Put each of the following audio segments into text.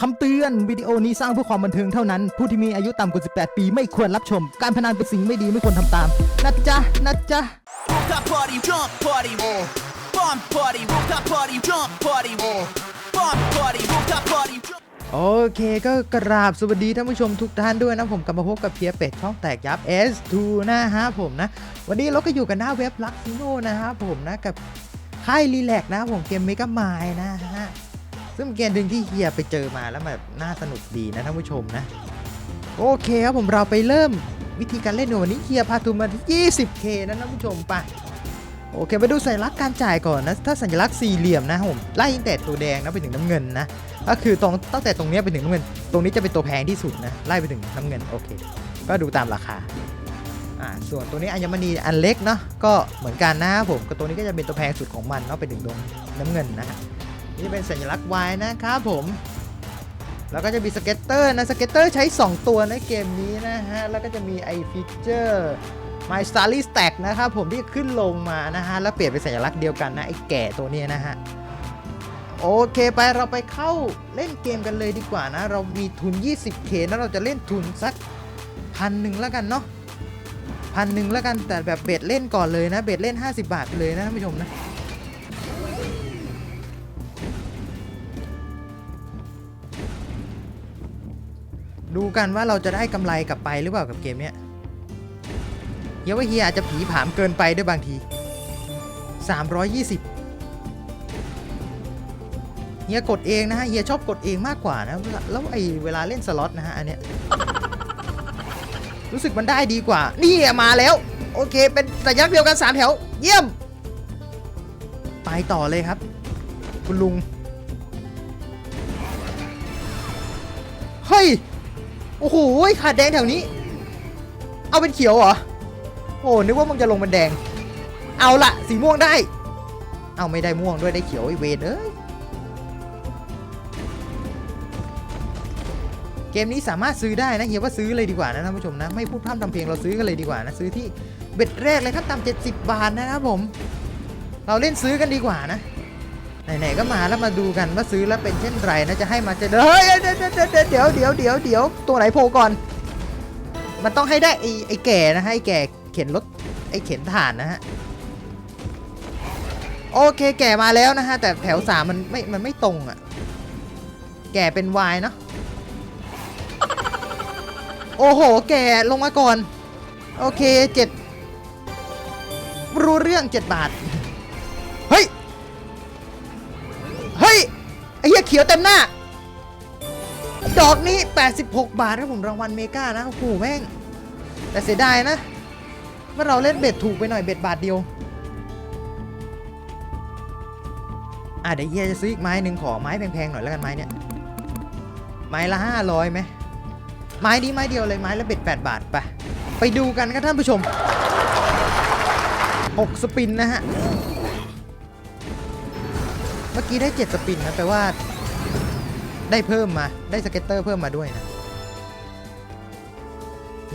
คำเตือนวิดีโอนี้สร้างเพื่อความบันเทิงเท่านั้น ผู้ที่มีอายุต่ำกว่า 18 ปีไม่ควรรับชม การพนันเป็นสิ่งไม่ดีไม่ควรทำตาม นะจ๊ะ นะจ๊ะ Rooftop party, jump party, uh. Bomb party, rooftop party, jump party, uh. Bomb party, rooftop party, jump. โอเคก็กราบสวัสดีท่านผู้ชมทุกท่านด้วยนะผมกลับมาพบกับเพียเป็ดช่องแตกยับ S2 นะฮะผมนะ วันนี้เราก็อยู่กันหน้าเว็บลักซิโนนะฮะผมนะกับค่ายรีแลกนะผมเกมเมกามายนะฮะ ซึ่งเกมหนึ่งที่เฮียไปเจอมาแล้วแบบน่าสนุกดีนะท่านผู้ชมนะ โอเคครับผมเราไปเริ่มวิธีการเล่นในวันนี้เฮียพาทุนมาที่ 20k นะท่านผู้ชมไปโอเคมาดูสัญลักษณ์การจ่ายก่อนนะ ถ้าสัญลักษณ์สี่เหลี่ยมนะผมไล่ตั้งแต่ตัวแดงนะไปถึงน้ำเงินนะก็คือตรงตั้งแต่ตรงนี้ไปถึงน้ำเงิน ตรงนี้จะเป็นตัวแพงที่สุดนะไล่ไปถึงน้ำเงินโอเค ก็ดูตามราคาอ่าส่วนตัวนี้อัญมณีอันเล็กเนาะก็เหมือนกันนะครับผมก็ตัวนี้ก็จะเป็นตัวแพงสุดของมันเนาะไปถึงตรงน้ำเงินนะ นี่เป็นสัญลักษณ์ Y นะครับผม แล้วก็จะมีสเก็ตเตอร์นะ สเก็ตเตอร์ใช้ 2 ตัวในเกมนี้นะฮะ แล้วก็จะมีไอฟิเจอร์ My Starry Stack นะครับผมที่ขึ้นลงมานะฮะ แล้วเปลี่ยนเป็นสัญลักษณ์เดียวกันนะ ไอแก่ตัวนี้นะฮะ โอเคไปเราไปเข้าเล่นเกมกันเลยดีกว่านะ เรามีทุน 20k นะเราจะเล่นทุนสักพันหนึ่งแล้วกันเนาะพันหนึ่งแล้วกันแต่แบบเบ็ดเล่นก่อนเลยนะ เบ็ดเล่น 50 บาทไปเลยนะท่านผู้ชมนะ ดูกันว่าเราจะได้กำไรกลับไปหรือเปล่ากับเกมเนี้ยเฮียว่าเฮียอาจจะผีผามเกินไปด้วยบางที 320เฮียกดเองนะฮะเฮียชอบกดเองมากกว่านะ แล้วไอ้เวลาเล่นสล็อตนะฮะอันเนี้ยรู้สึกมันได้ดีกว่า นี่มาแล้ว โอเค เป็นสัญลักษณ์เดียวกัน3แถว เยี่ยม ไปต่อเลยครับ คุณลุง เฮ้ย โอ้โหขาดแดงแถวนี้ เอาเป็นเขียวเหรอ โอ้นึกว่ามึงจะลงเป็นแดง เอาละสีม่วงได้ เอาไม่ได้ม่วงด้วยได้เขียวไอเวนเอ้ย เกมนี้สามารถซื้อได้นะเฮียว่าซื้อเลยดีกว่านะท่านผู้ชมนะ ไม่พูดพร่ำทำเพลงเราซื้อกันเลยดีกว่านะ ซื้อที่เบ็ดแรกเลยครับตาม70 บาทนะครับผม เราเล่นซื้อกันดีกว่านะ ไหนๆก็มาแล้วมาดูกันว่าซื้อแล้วเป็นเช่นไรนะจะให้มาจะเฮ้ยเดี๋ยวเดี๋ยวเดี๋ยวเดี๋ยวเดี๋ยวตัวไหนโผล่ก่อน มันต้องให้ได้ไอ้ไอ้แก่นะฮะไอ้แก่เข็นรถไอ้เข็นถ่านนะฮะโอเคแก่มาแล้วนะฮะแต่แถวสามมันไม่มันไม่ตรงอะ แก่เป็นวายเนาะโอ้โห แกลงมาก่อน โอเคเจ็ดรู้เรื่องเจ็ดบาท เขียวเต็มหน้า ดอกนี้ 86 บาทนะผมรางวัลเมกานะโอ้โหแม่ง แต่เสียดายนะ ว่าเราเล่นเบ็ดถูกไปหน่อยเบ็ดบาทเดียว อะเดี๋ยวเฮียจะซื้ออีกไม้หนึ่งขอไม้แพงๆหน่อยแล้วกันไม้เนี้ยไม้ละ500ไหมไม้นี้ไม้เดียวเลยไม้ละเบ็ด8บาทไปไปดูกันครับท่านผู้ชม6สปินนะฮะ เมื่อกี้ได้ 7 สปินนะแปลว่า ได้เพิ่มมาได้สเก็ตเตอร์เพิ่มมาด้วยนะ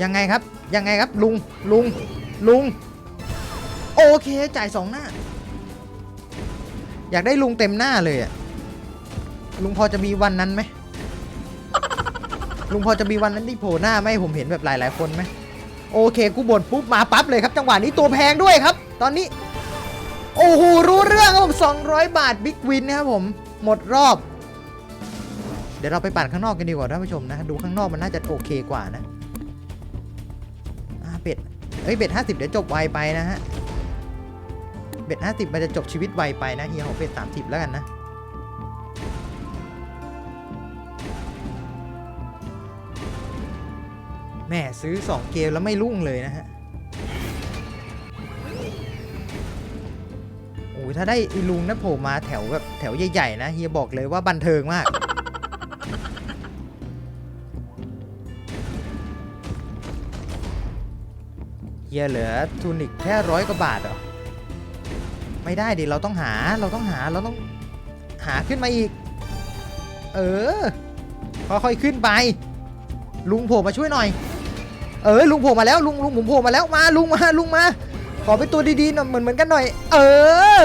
ยังไงครับ ยังไงครับลุงลุงลุง โอเคจ่ายสองหน้า อยากได้ลุงเต็มหน้าเลยอะลุงพอจะมีวันนั้นไหมลุงพอจะมีวันนั้นที่โผล่หน้าไหมผมเห็นแบบหลาย ๆ คนไหมโอเค กูบ่นปุ๊บมาปั๊บเลยครับ จังหวะนี้ตัวแพงด้วยครับ ตอนนี้ โอ้โหรู้เรื่องครับผม200 บาทบิ๊กวินนะครับผม หมดรอบ ดี๋ยวเราไปปั่นข้างนอกกันดีกว่าท่านผู้ชมนะ ดูข้างนอกมันน่าจะโอเคกว่านะเบ็ดเอ้ยเบ็ด50เดี๋ยวจบไวไปนะฮะ เบ็ด50มันจะจบชีวิตไวไปนะเฮียของเบ็ด30แล้วกันนะ แม่ซื้อ2เกมแล้วไม่รุ่งเลยนะฮะ โอ้ยถ้าได้อีลุงนะโผล่มาแถวแบบแถวใหญ่ๆนะเฮียบอกเลยว่าบันเทิงมาก เฮียเหลือทุนอีกแค่ร้อยกว่าบาทเหรอ ไม่ได้ดิเราต้องหาเราต้องหาเราต้องหาขึ้นมาอีก เออค่อยๆขึ้นไป ลุงโผล่มาช่วยหน่อย เออลุงโผล่มาแล้วลุงลุงผมโผล่มาแล้วมาลุงมาลุงมา ขอเป็นตัวดีๆหน่อยเหมือนเหมือนกันหน่อย เออ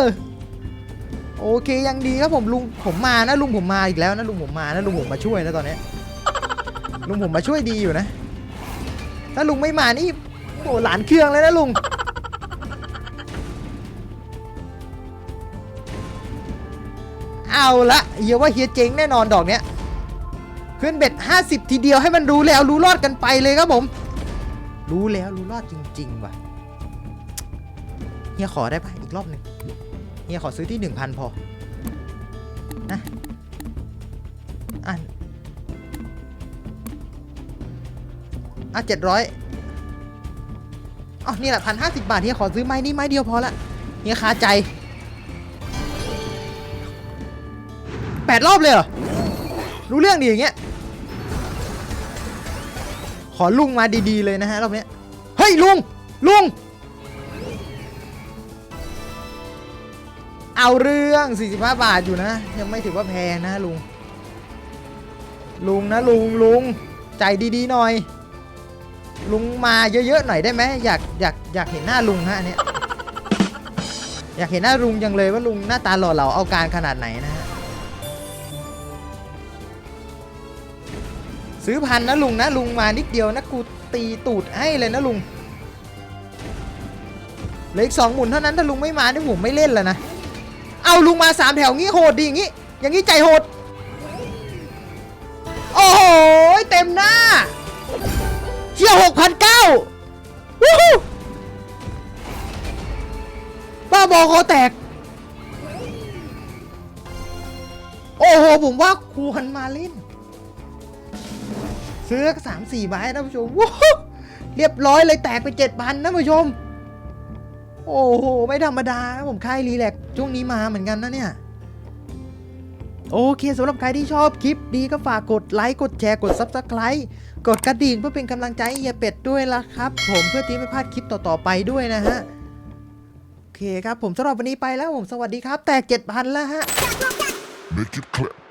โอเคยังดีครับผมลุงผมมานะลุงผมมาอีกแล้วนะลุงผมมานะลุงผมมาช่วยนะตอนเนี้ลุงผมมาช่วยดีอยู่นะ ถ้าลุงไม่มานี่ โอ้หลานเครื่องเลยนะลุงเอาละเฮียว่าเฮียเจ๊งแน่นอนดอกเนี้ยขึ้นเบ็ด 50 ทีเดียวให้มันรู้แล้วรู้รอดกันไปเลยครับผม รู้แล้วรู้รอดจริง ๆ ว่ะเฮียขอได้ปะอีกรอบหนึ่งเฮียขอซื้อที่ 1,000 พอนะอะอะเจ็ดร้อย อ๋อนี่แหละพันห้าสิบบาทเฮียขอซื้อไม้นี้ไม้เดียวพอละเฮียคาใจแปดรอบเลยเหรอ รู้เรื่องดีอย่างเงี้ย ขอลุงมาดีๆเลยนะฮะรอบเนี้ยเฮ้ยลุง ลุง เอาเรื่อง 45 บาทอยู่นะ ยังไม่ถือว่าแพงนะลุง ลุงนะลุงลุงใจดีๆหน่อย ลุงมาเยอะๆหน่อยได้ไหมอยากอยากอยากเห็นหน้าลุงฮะอันเนี้ยอยากเห็นหน้าลุงจังเลยว่าลุงหน้าตาหล่อเหลาเอาการขนาดไหนนะฮะซื้อพันนะลุงนะลุงมานิดเดียวนะกูตีตูดให้เลยนะลุงเหลืออีกสองหมุนเท่านั้นถ้าลุงไม่มาเนี่ยผมไม่เล่นแล้วนะเอาลุงมาสามแถวงี้โหดดีอย่างงี้ อย่างงี้ใจโหดโอ้โหเต็มหน้า เชี่ยหกพันเก้าวู้ฮู้บ้าบอคอแตก โอ้โห ผมว่าควรมาเล่น ซื้อสามสี่ใบนะผู้ชมว้าวเรียบร้อยเลยแตกไปเจ็ดพันนะผู้ชม โอ้โห ไม่ธรรมดาผมค่ายรีแลกช่วงนี้มาเหมือนกันนะเนี่ยโอเคสำหรับใครที่ชอบคลิปดีก็ฝากกดไลค์ กดแชร์ กด Subscribe กดกระดิ่งเพื่อเป็นกำลังใจเฮียเป็ดด้วยละครับ ผมเพื่อที่ไม่พลาดคลิปต่อๆไปด้วยนะฮะโอเคครับผมสำหรับวันนี้ไปแล้วผมสวัสดีครับ แตกเจ็ดพันแล้วฮะ Make it clap.